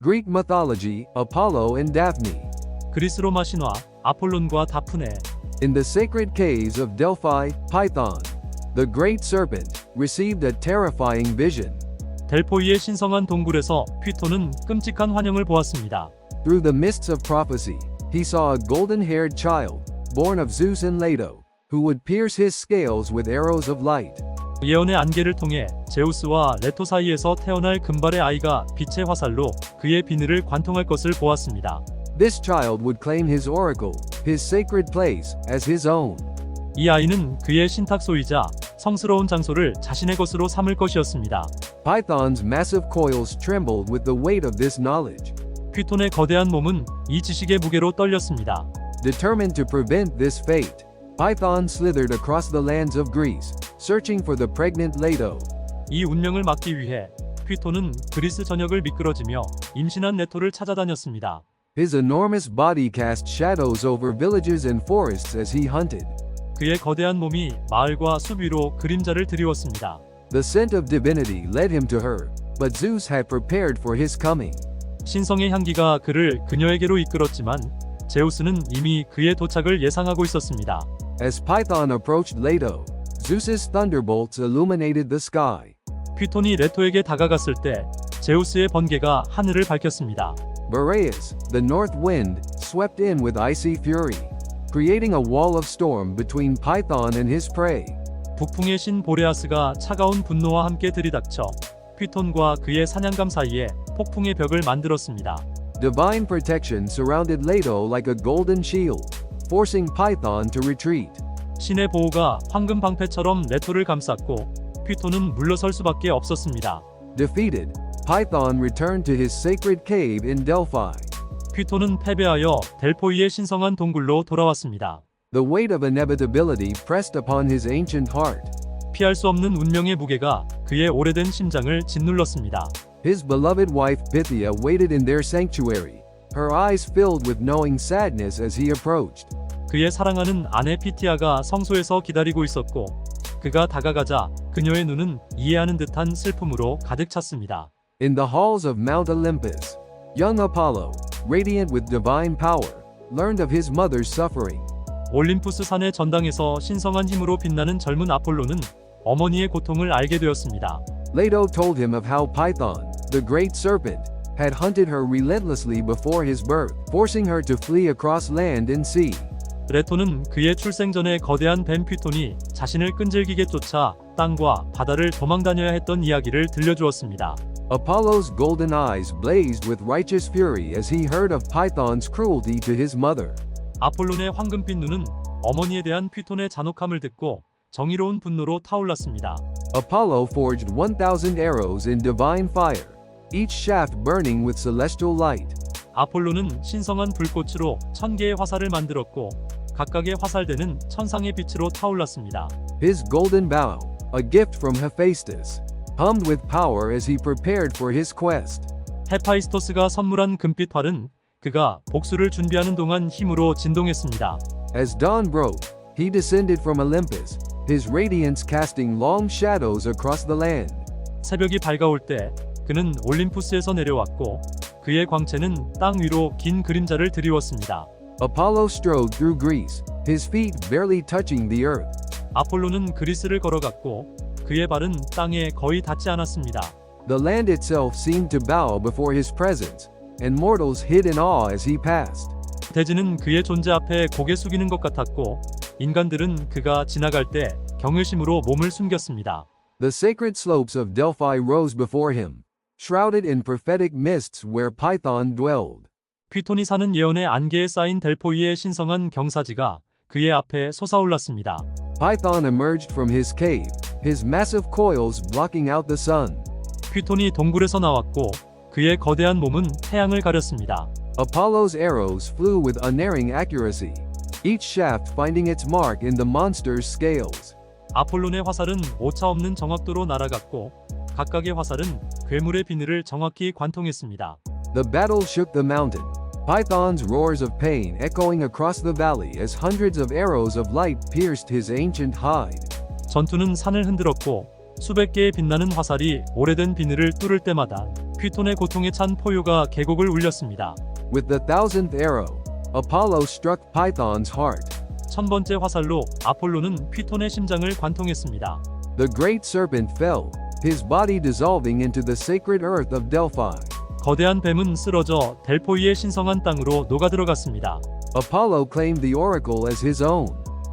Greek mythology, Apollo and Daphne. 그리스 로마 신화 아폴론과 다프네 In the sacred caves of Delphi, Python, the great serpent, received a terrifying vision. 델포이의 신성한 동굴에서 휘토는 끔찍한 환영을 보았습니다. Through the mists of prophecy, he saw a golden haired child, born of Zeus and Leto, who would pierce his scales with arrows of light. 예언의 안개를 통해 제우스와 레토 사이에서 태어날 금발의 아이가 빛의 화살로 그의 비늘을 관통할 것을 보았습니다. This child would claim his oracle, his sacred place, as his own. 이 아이는 그의 신탁소이자 성스러운 장소를 자신의 것으로 삼을 것이었습니다. Python's massive coils trembled with the weight of this knowledge. 휘톤의 거대한 몸은 이 지식의 무게로 떨렸습니다. Determined to prevent this fate, Python slithered across the lands of Greece, searching for the pregnant Leto. 이 운명을 막기 위해 휘토는 그리스 전역을 미끄러지며 임신한 네토를 찾아다녔습니다. His enormous body cast shadows over villages and forests as he hunted. 그의 거대한 몸이 마을과 숲 위로 그림자를 드리웠습니다. The scent of divinity led him to her, but Zeus had prepared for his coming. 신성의 향기가 그를 그녀에게로 이끌었지만 제우스는 이미 그의 도착을 예상하고 있었습니다. As Python approached Leto, Zeus's thunderbolts illuminated the sky. 휘톤이 레토에게 다가갔을 때 제우스의 번개가 하늘을 밝혔습니다. Boreas, the north wind, swept in with icy fury, creating a wall of storm between Python and his prey. 북풍의 신 보레아스가 차가운 분노와 함께 들이닥쳐 휘톤과 그의 사냥감 사이에 폭풍의 벽을 만들었습니다. Divine protection surrounded Leto like a golden shield, forcing Python to retreat. 신의 보호가 황금 방패처럼 레토를 감쌌고 휘톤은 물러설 수밖에 없었습니다. Defeated, Python returned to his sacred cave in Delphi. 휘톤은 패배하여 델포이의 신성한 동굴로 돌아왔습니다. The weight of inevitability pressed upon his ancient heart. 피할 수 없는 운명의 무게가 그의 오래된 심장을 짓눌렀습니다. His beloved wife Pythia waited in their sanctuary, her eyes filled with knowing sadness as he approached. 그의 사랑하는 아내 피티아가 성소에서 기다리고 있었고 그가 다가가자 그녀의 눈은 이해하는 듯한 슬픔으로 가득 찼습니다. In the halls of Mount Olympus, young Apollo, radiant with divine power, learned of his mother's suffering. 올림푸스 산의 전당에서 신성한 힘으로 빛나는 젊은 아폴로는 어머니의 고통을 알게 되었습니다. Leto told him of how Python, the great serpent, had hunted her relentlessly before his birth, forcing her to flee across land and sea. 레토는 그의 출생 전에 거대한 뱀 퓨톤이 자신을 끈질기게 쫓아 땅과 바다를 도망다녀야 했던 이야기를 들려주었습니다. Apollo's golden eyes blazed with righteous fury as he heard of Python's cruelty to his mother. 아폴론의 황금빛 눈은 어머니에 대한 퓨톤의 잔혹함을 듣고 정의로운 분노로 타올랐습니다. Apollo forged 1,000 arrows in divine fire, each shaft burning with celestial light. 아폴로는 신성한 불꽃으로 천 개의 화살을 만들었고 각각의 화살대는 천상의 빛으로 타올랐습니다. His golden bow, a gift from Hephaestus, hummed with power as he prepared for his quest. 헤파이스토스가 선물한 금빛 활은 그가 복수를 준비하는 동안 힘으로 진동했습니다. As dawn broke, he descended from Olympus, his radiance casting long shadows across the land. 새벽이 밝아올 때 그는 올림푸스에서 내려왔고 그의 광채는 땅 위로 긴 그림자를 드리웠습니다. Apollo strode through Greece, his feet barely touching the earth. 아폴로는 그리스를 걸어갔고 그의 발은 땅에 거의 닿지 않았습니다. The land itself seemed to bow before his presence, and mortals hid in awe as he passed. 대지는 그의 존재 앞에 고개 숙이는 것 같았고 인간들은 그가 지나갈 때 경외심으로 몸을 숨겼습니다. The sacred slopes of Delphi rose before him, shrouded in prophetic mists where Python dwelled. 퀴톤이 사는 예언의 안개에 쌓인 델포이의 신성한 경사지가 그의 앞에 솟아올랐습니다. Python emerged from his cave, his massive coils blocking out the sun. 퀴톤이 동굴에서 나왔고 그의 거대한 몸은 태양을 가렸습니다. Apollo's arrows flew with unerring accuracy, each shaft finding its mark in the monster's scales. 아폴론의 화살은 오차없는 정확도로 날아갔고 각각의 화살은 괴물의 비늘을 정확히 관통했습니다. The battle shook the mountain, Python's roars of pain echoing across the valley as hundreds of arrows of light pierced his ancient hide. 전투는 산을 흔들었고 수백 개의 빛나는 화살이 오래된 비늘을 뚫을 때마다 퀴톤의 고통에 찬 포효가 계곡을 울렸습니다. With the thousandth arrow, Apollo struck Python's heart. 천 번째 화살로 아폴로는 퀴톤의 심장을 관통했습니다. The great serpent fell, his body dissolving into the sacred earth of Delphi. 거대한 뱀은 쓰러져 델포이의 신성한 땅으로 녹아들어갔습니다. Apollo claimed the oracle as his own,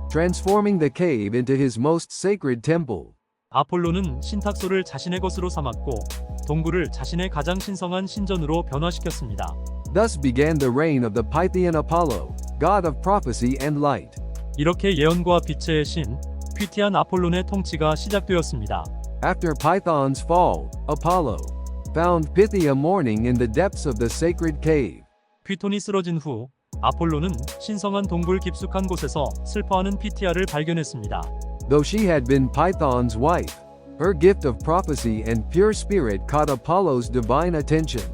transforming the cave into his most sacred temple. 아폴로는 신탁소를 자신의 것으로 삼았고 동굴을 자신의 가장 신성한 신전으로 변화시켰습니다. Thus began the reign of the Pythian Apollo, god of prophecy and light. 이렇게 예언과 빛의 신 퀴티안 아폴론의 통치가 시작되었습니다. After Python's fall, Apollo found Pythia mourning in the depths of the sacred cave. 퀴톤이 쓰러진 후 아폴로는 신성한 동굴 깊숙한 곳에서 슬퍼하는 피티아를 발견했습니다. Though she had been Python's wife, her gift of prophecy and pure spirit caught Apollo's divine attention.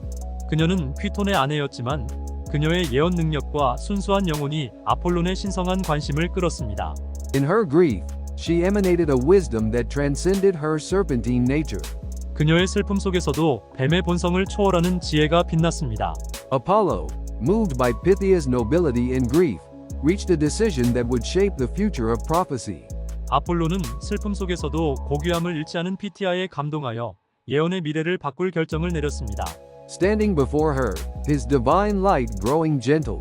그녀는 퀴톤의 아내였지만 그녀의 예언 능력과 순수한 영혼이 아폴론의 신성한 관심을 끌었습니다. In her grief, she emanated a wisdom that transcended her serpentine nature. 그녀의 슬픔 속에서도 뱀의 본성을 초월하는 지혜가 빛났습니다. Apollo, moved by Pythia's nobility and grief, reached a decision that would shape the future of prophecy. 아폴로는 슬픔 속에서도 고귀함을 잃지 않은 피티아에 감동하여 예언의 미래를 바꿀 결정을 내렸습니다. Standing before her, his divine light growing gentle,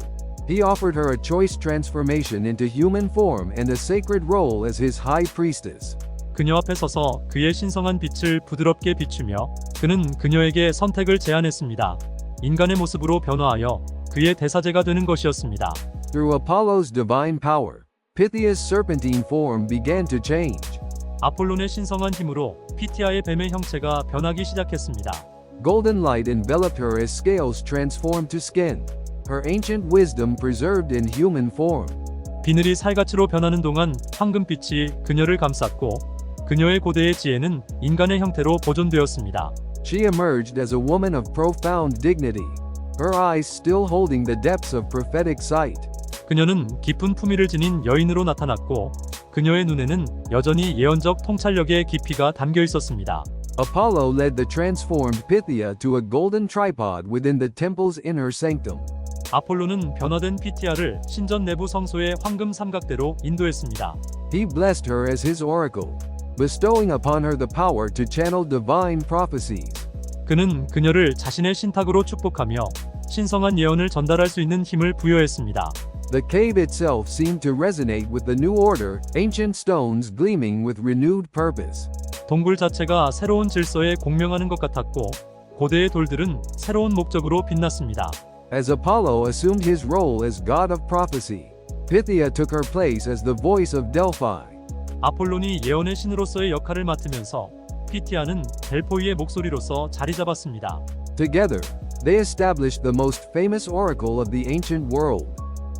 he offered her a choice transformation into human form and a sacred role as his high priestess. 그녀 앞에 서서 그의 신성한 빛을 부드럽게 비추며 그는 그녀에게 선택을 제안했습니다. 인간의 모습으로 변화하여 그의 대사제가 되는 것이었습니다. Through Apollo's divine power, Pythia's serpentine form began to change. 아폴론의 신성한 힘으로 피티아의 뱀의 형체가 변하기 시작했습니다. Golden light enveloped her as scales transformed to skin, her ancient wisdom preserved in human form. 비늘이 살갗으로 변하는 동안 황금빛이 그녀를 감쌌고 그녀의 고대의 지혜는 인간의 형태로 보존되었습니다. She emerged as a woman of profound dignity, her eyes still holding the depths of prophetic sight. 그녀는 깊은 품위를 지닌 여인으로 나타났고 그녀의 눈에는 여전히 예언적 통찰력의 깊이가 담겨 있었습니다. Apollo led the transformed Pythia to a golden tripod within the temple's inner sanctum. 아폴로는 변화된 피티아를 신전 내부 성소의 황금 삼각대로 인도했습니다. He blessed her as his oracle, bestowing upon her the power to channel divine prophecies. 그는 그녀를 자신의 신탁으로 축복하며 신성한 예언을 전달할 수 있는 힘을 부여했습니다. The cave itself seemed to resonate with the new order, ancient stones gleaming with renewed purpose. 동굴 자체가 새로운 질서에 공명하는 것 같았고 고대의 돌들은 새로운 목적으로 빛났습니다. As Apollo assumed his role as god of prophecy, Pythia took her place as the voice of Delphi. 아폴론이 예언의 신으로서의 역할을 맡으면서 피티아는 델포이의 목소리로서 자리 잡았습니다. Together, they established the most famous oracle of the ancient world.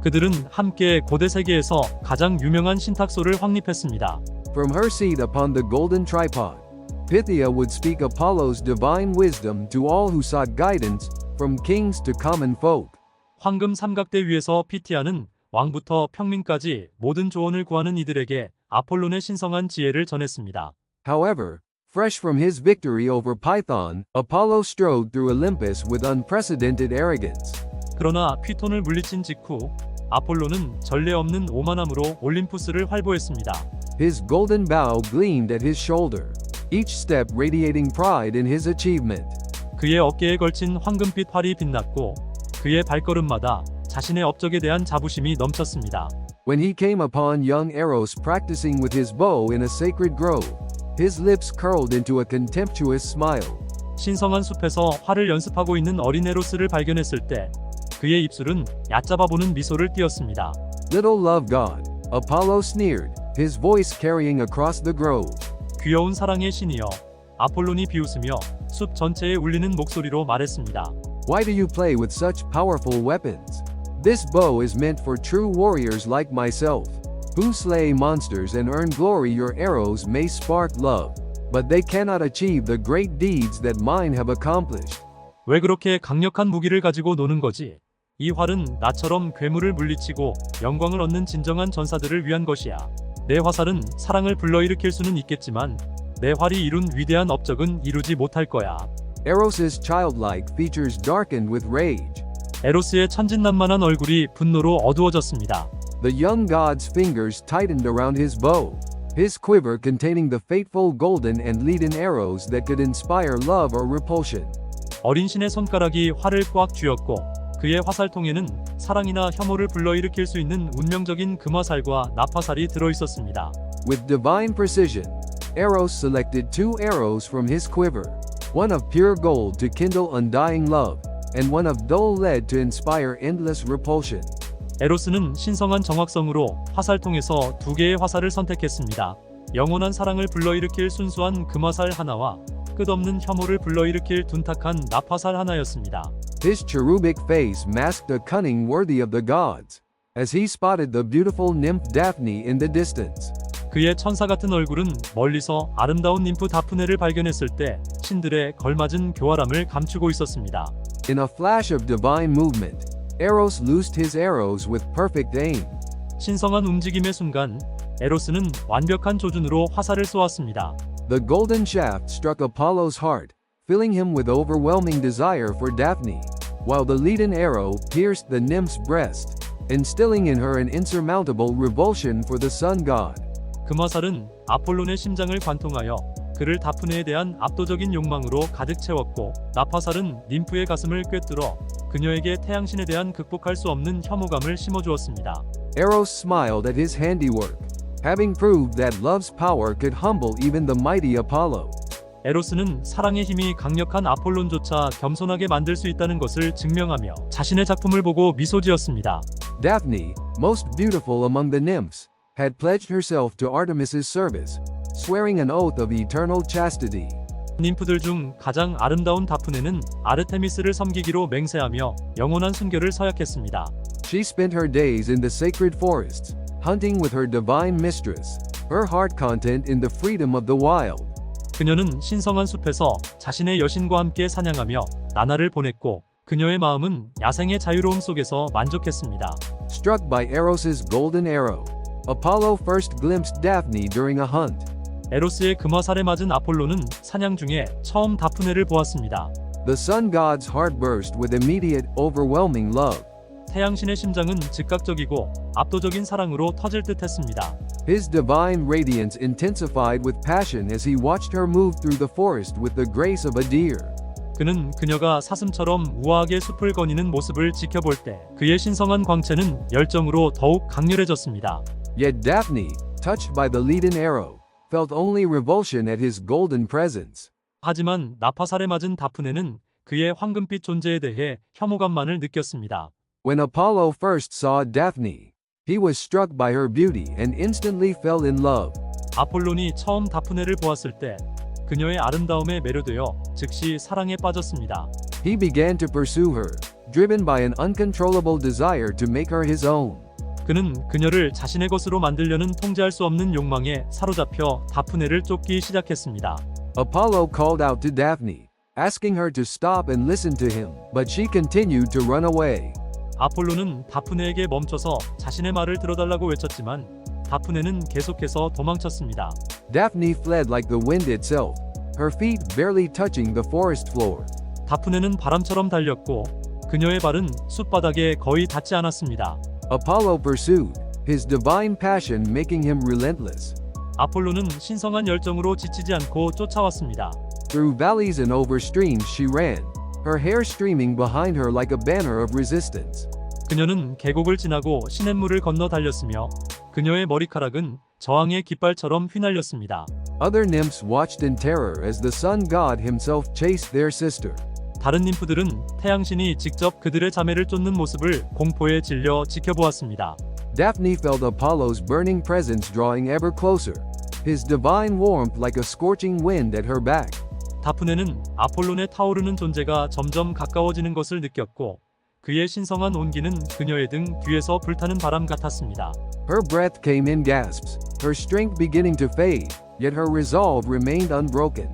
그들은 함께 고대 세계에서 가장 유명한 신탁소를 확립했습니다. From her seat upon the golden tripod, Pythia would speak Apollo's divine wisdom to all who sought guidance, from kings to common folk. 황금 삼각대 위에서 피티아는 왕부터 평민까지 모든 조언을 구하는 이들에게 아폴론의 신성한 지혜를 전했습니다. However, fresh from his victory over Python, Apollo strode through Olympus with unprecedented arrogance. 그러나 퀴톤을 물리친 직후 아폴로는 전례 없는 오만함으로 올림푸스를 활보했습니다. His golden bow gleamed at his shoulder, each step radiating pride in his achievement. 그의 어깨에 걸친 황금빛 활이 빛났고 그의 발걸음마다 자신의 업적에 대한 자부심이 넘쳤습니다. When he came upon young Eros practicing with his bow in a sacred grove, his lips curled into a contemptuous smile. 신성한 숲에서 활을 연습하고 있는 어린 에로스를 발견했을 때 그의 입술은 얕잡아 보는 미소를 띄었습니다. Little love god, Apollo sneered, his voice carrying across the grove. 귀여운 사랑의 신이여 아폴론이 비웃으며 숲 전체에 울리는 목소리로 말했습니다. Why do you play with such powerful weapons? This bow is meant for true warriors like myself, who slay monsters and earn glory. Your arrows may spark love, but they cannot achieve the great deeds that mine have accomplished. 왜 그렇게 강력한 무기를 가지고 노는 거지? 이 활은 나처럼 괴물을 물리치고 영광을 얻는 진정한 전사들을 위한 것이야. 내 화살은 사랑을 불러일으킬 수는 있겠지만 내 활이 이룬 위대한 업적은 이루지 못할 거야. Eros's childlike features darkened with rage. 에로스의 천진난만한 얼굴이 분노로 어두워졌습니다. The young god's fingers tightened around his bow, his quiver containing the fateful golden and leaden arrows that could inspire love or repulsion. 어린 신의 손가락이 활을 꽉 쥐었고 그의 화살통에는 사랑이나 혐오를 불러일으킬 수 있는 운명적인 금화살과 나파살이 들어 있었습니다. With divine precision, Eros selected two arrows from his quiver, one of pure gold to kindle undying love, and one of dull lead to inspire endless repulsion. 에로스는 신성한 정확성으로 화살통에서 두 개의 화살을 선택했습니다. 영원한 사랑을 불러일으킬 순수한 금화살 하나와 끝없는 혐오를 불러일으킬 둔탁한 나파살 하나였습니다. His cherubic face masked a cunning worthy of the gods, as he spotted the beautiful nymph Daphne in the distance. 그의 천사 같은 얼굴은 멀리서 아름다운 님프 다프네를 발견했을 때 신들의 걸맞은 교활함을 감추고 있었습니다. In a flash of divine movement, Eros loosed his arrows with perfect aim. 신성한 움직임의 순간 에로스는 완벽한 조준으로 화살을 쏘았습니다. The golden shaft struck Apollo's heart, filling him with overwhelming desire for Daphne, while the leaden arrow pierced the nymph's breast, instilling in her an insurmountable revulsion for the sun god. 금화살은 아폴론의 심장을 관통하여 그를 다프네에 대한 압도적인 욕망으로 가득 채웠고 나파살은 님프의 가슴을 꿰뚫어 그녀에게 태양신에 대한 극복할 수 없는 혐오감을 심어주었습니다. Eros smiled at his handiwork, having proved that love's power could humble even the mighty Apollo. 에로스는 사랑의 힘이 강력한 아폴론조차 겸손하게 만들 수 있다는 것을 증명하며 자신의 작품을 보고 미소 지었습니다. Daphne, most beautiful among the nymphs, had pledged herself to Artemis's service, swearing an oath of eternal chastity. 님프들 중 가장 아름다운 다프네는 아르테미스를 섬기기로 맹세하며 영원한 순결을 서약했습니다. She spent her days in the sacred forests, hunting with her divine mistress, her heart content in the freedom of the wild. 그녀는 신성한 숲에서 자신의 여신과 함께 사냥하며 나날을 보냈고 그녀의 마음은 야생의 자유로움 속에서 만족했습니다. Struck by Eros's golden arrow, Apollo first glimpsed Daphne during a hunt. 에로스의 금화살에 맞은 아폴로는 사냥 중에 처음 다프네를 보았습니다. The sun god's heart burst with immediate, overwhelming love. 태양신의 심장은 즉각적이고 압도적인 사랑으로 터질 듯했습니다. His divine radiance intensified with passion as he watched her move through the forest with the grace of a deer. 그는 그녀가 사슴처럼 우아하게 숲을 거니는 모습을 지켜볼 때 그의 신성한 광채는 열정으로 더욱 강렬해졌습니다. Yet Daphne, touched by the leaden arrow, felt only revulsion at his golden presence. 하지만 나파살에 맞은 다프네는 그의 황금빛 존재에 대해 혐오감만을 느꼈습니다. When Apollo first saw Daphne, he was struck by her beauty and instantly fell in love. 아폴론이 처음 다프네를 보았을 때 그녀의 아름다움에 매료되어 즉시 사랑에 빠졌습니다. He began to pursue her, driven by an uncontrollable desire to make her his own. 그는 그녀를 자신의 것으로 만들려는 통제할 수 없는 욕망에 사로잡혀 다프네를 쫓기 시작했습니다. Apollo called out to Daphne, asking her to stop and listen to him, but she continued to run away. 아폴로는 다프네에게 멈춰서 자신의 말을 들어달라고 외쳤지만 다프네는 계속해서 도망쳤습니다. Daphne fled like the wind itself, her feet barely touching the forest floor. 다프네는 바람처럼 달렸고 그녀의 발은 숲바닥에 거의 닿지 않았습니다. Apollo pursued, his divine passion making him relentless. 아폴로는 신성한 열정으로 지치지 않고 쫓아왔습니다. Through valleys and over streams she ran, her hair streaming behind her like a banner of resistance. 그녀는 계곡을 지나고 시냇물을 건너 달렸으며 그녀의 머리카락은 저항의 깃발처럼 휘날렸습니다. Other nymphs watched in terror as the sun god himself chased their sister. 다른 님프들은 태양신이 직접 그들의 자매를 쫓는 모습을 공포에 질려 지켜보았습니다. Daphne felt Apollo's burning presence drawing ever closer, his divine warmth like a scorching wind at her back. 다프네는 아폴론의 타오르는 존재가 점점 가까워지는 것을 느꼈고 그의 신성한 온기는 그녀의 등 뒤에서 불타는 바람 같았습니다. Her breath came in gasps, her strength beginning to fade, yet her resolve remained unbroken.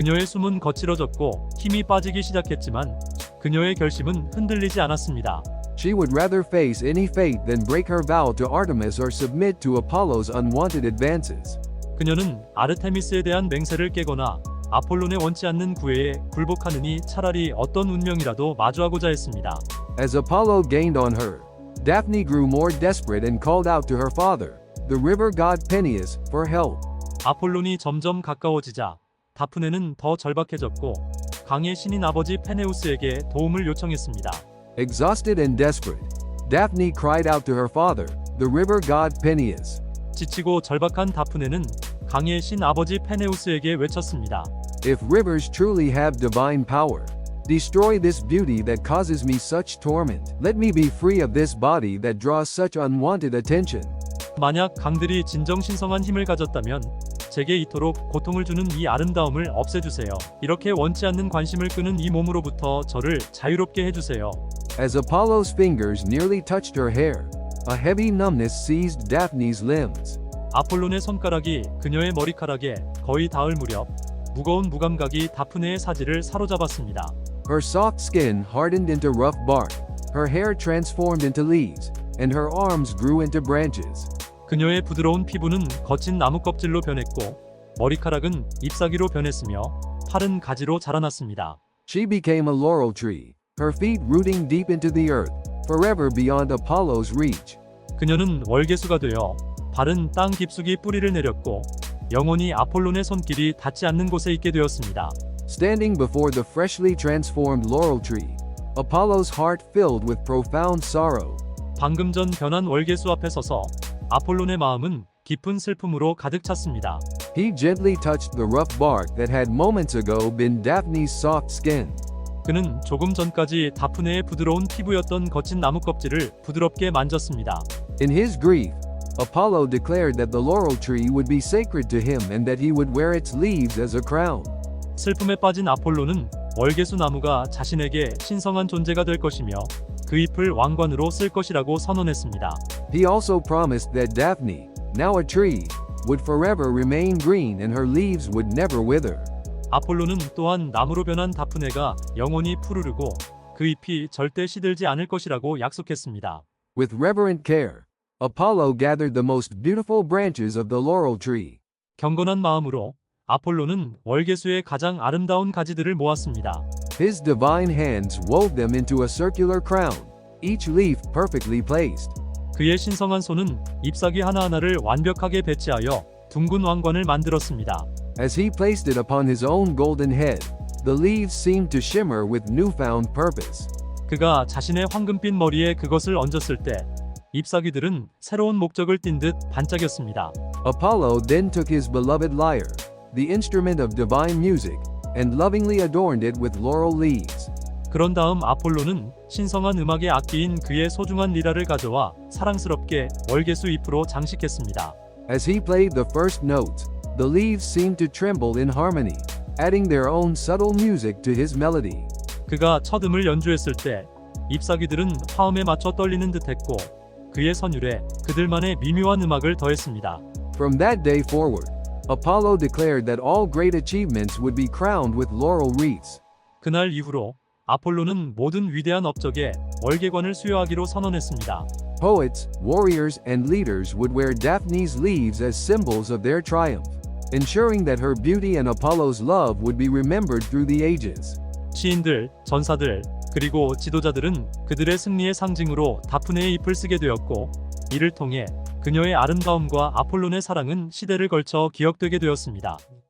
그녀의 숨은 거칠어졌고 힘이 빠지기 시작했지만 그녀의 결심은 흔들리지 않았습니다. She would rather face any fate than break her vow to Artemis or submit to Apollo's unwanted advances. 그녀는 아르테미스에 대한 맹세를 깨거나 아폴론의 원치 않는 구애에 굴복하느니 차라리 어떤 운명이라도 마주하고자 했습니다. As Apollo gained on her, Daphne grew more desperate and called out to her father, the river god Peneus, for help. 아폴론이 점점 가까워지자 다프네는 더 절박해졌고 강의 신인 아버지 페네우스에게 도움을 요청했습니다. Exhausted and desperate, Daphne cried out to her father, the river god Peneus. 지치고 절박한 다프네는 강의 신 아버지 페네우스에게 외쳤습니다. If rivers truly have divine power, destroy this beauty that causes me such torment. Let me be free of this body that draws such unwanted attention. 만약 강들이 진정 신성한 힘을 가졌다면 제게 이토록 고통을 주는 이 아름다움을 없애주세요. 이렇게 원치 않는 관심을 끄는 이 몸으로부터 저를 자유롭게 해주세요. As Apollo's fingers nearly touched her hair, a heavy numbness seized Daphne's limbs. 아폴론의 손가락이 그녀의 머리카락에 거의 닿을 무렵 무거운 무감각이 다프네의 사지를 사로잡았습니다. Her soft skin hardened into rough bark, her hair transformed into leaves, and her arms grew into branches. 그녀의 부드러운 피부는 거친 나무 껍질로 변했고 머리카락은 잎사귀로 변했으며 팔은 가지로 자라났습니다. She became a laurel tree, her feet rooting deep into the earth, forever beyond Apollo's reach. 그녀는 월계수가 되어 발은 땅 깊숙이 뿌리를 내렸고 영원히 아폴론의 손길이 닿지 않는 곳에 있게 되었습니다. Standing before the freshly transformed laurel tree, Apollo's heart filled with profound sorrow. 방금 전 변한 월계수 앞에 서서 아폴론의 마음은 깊은 슬픔으로 가득 찼습니다. He gently touched the rough bark that had moments ago been Daphne's soft skin. 그는 조금 전까지 다프네의 부드러운 피부였던 거친 나무 껍질을 부드럽게 만졌습니다. In his grief, Apollo declared that the laurel tree would be sacred to him and that he would wear its leaves as a crown. 슬픔에 빠진 아폴로는 월계수 나무가 자신에게 신성한 존재가 될 것이며 그 잎을 왕관으로 쓸 것이라고 선언했습니다. He also promised that Daphne, now a tree, would forever remain green and her leaves would never wither. 아폴로는 또한 나무로 변한 다프네가 영원히 푸르르고 그 잎이 절대 시들지 않을 것이라고 약속했습니다. With reverent care, Apollo gathered the most beautiful branches of the laurel tree. 경건한 마음으로 아폴로는 월계수의 가장 아름다운 가지들을 모았습니다. His divine hands wove them into a circular crown, each leaf perfectly placed. 그의 신성한 손은 잎사귀 하나하나를 완벽하게 배치하여 둥근 왕관을 만들었습니다. As he placed it upon his own golden head, the leaves seemed to shimmer with newfound purpose. 그가 자신의 황금빛 머리에 그것을 얹었을 때 잎사귀들은 새로운 목적을 띈 듯 반짝였습니다. Apollo then took his beloved lyre, the instrument of divine music, and lovingly adorned it with laurel leaves. 그런 다음 아폴로는 신성한 음악의 악기인 그의 소중한 리라를 가져와 사랑스럽게 월계수 잎으로 장식했습니다. As he played the first notes, the leaves seemed to tremble in harmony, adding their own subtle music to his melody. 그가 첫 음을 연주했을 때 잎사귀들은 화음에 맞춰 떨리는 듯했고 그의 선율에 그들만의 미묘한 음악을 더했습니다. From that day forward, Apollo declared that all great achievements would be crowned with laurel wreaths. 그날 이후로 아폴로는 모든 위대한 업적에 월계관을 수여하기로 선언했습니다. Poets, warriors, and leaders would wear Daphne's leaves as symbols of their triumph, ensuring that her beauty and Apollo's love would be remembered through the ages. 시인들, 전사들, 그리고 지도자들은 그들의 승리의 상징으로 다프네의 잎을 쓰게 되었고 이를 통해 그녀의 아름다움과 아폴론의 사랑은 시대를 걸쳐 기억되게 되었습니다.